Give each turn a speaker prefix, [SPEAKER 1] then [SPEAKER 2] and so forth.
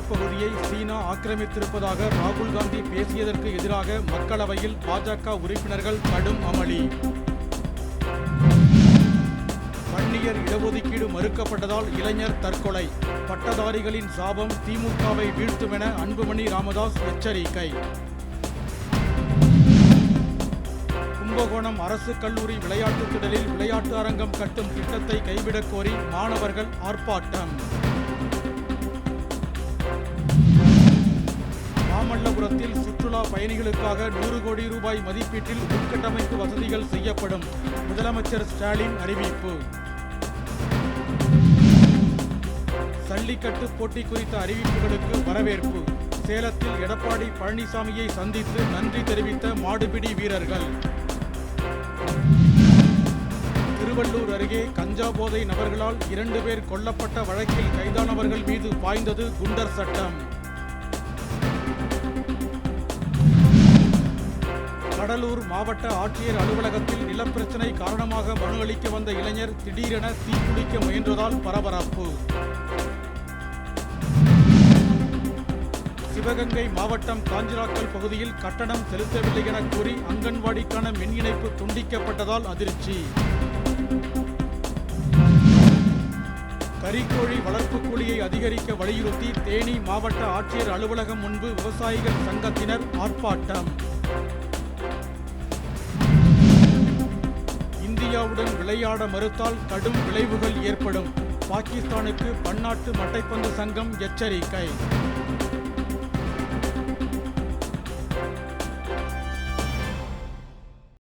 [SPEAKER 1] பகுதியை சீனா ஆக்கிரமித்திருப்பதாக ராகுல் காந்தி பேசியதற்கு எதிராக மக்களவையில் பாஜக உறுப்பினர்கள் கடும் அமளி. வன்னியர் இடஒதுக்கீடு மறுக்கப்பட்டதால் இளைஞர் தற்கொலை. பட்டதாரிகளின் சாபம் திமுகவை வீழ்த்தும் என அன்புமணி ராமதாஸ் எச்சரிக்கை. கும்பகோணம் அரசு கல்லூரி விளையாட்டுத் திடலில் விளையாட்டு அரங்கம் கட்டும் திட்டத்தை கைவிடக் கோரி மாணவர்கள் ஆர்ப்பாட்டம். மாமல்லபுரத்தில் சுற்றுலா பயணிகளுக்காக நூறு கோடி ரூபாய் மதிப்பீட்டில் உட்கட்டமைப்பு வசதிகள் செய்யப்படும். முதலமைச்சர் ஸ்டாலின் அறிவிப்பு. சல்லிக்கட்டு போட்டி குறித்த அறிவிப்புகளுக்கு வரவேற்பு. சேலத்தில் எடப்பாடி பழனிசாமியை சந்தித்து நன்றி தெரிவித்த மாடுபிடி வீரர்கள். திருவள்ளூர் அருகே கஞ்சா போதை நபர்களால் இரண்டு பேர் கொல்லப்பட்ட வழக்கில் கைதானவர்கள் மீது பாய்ந்தது குண்டர் சட்டம். கடலூர் மாவட்ட ஆட்சியர் அலுவலகத்தில் நிலப்பிரச்சனை காரணமாக மனு அளிக்க வந்த இளைஞர் திடீரென தீக்குளிக்க முயன்றதால் பரபரப்பு. சிவகங்கை மாவட்டம் காஞ்சிராக்கல் பகுதியில் கட்டணம் செலுத்தவில்லை என கூறி அங்கன்வாடிக்கான மின் இணைப்பு துண்டிக்கப்பட்டதால் அதிர்ச்சி. கறிக்கோழி வளர்ப்பு கூலியை அதிகரிக்க வலியுறுத்தி தேனி மாவட்ட ஆட்சியர் அலுவலகம் முன்பு விவசாயிகள் சங்கத்தினர் ஆர்ப்பாட்டம். இந்தியாவுடன் விளையாட மறுத்தால் கடும் விளைவுகள் ஏற்படும். பாகிஸ்தானுக்கு பன்னாட்டு மட்டைப்பந்து சங்கம் எச்சரிக்கை.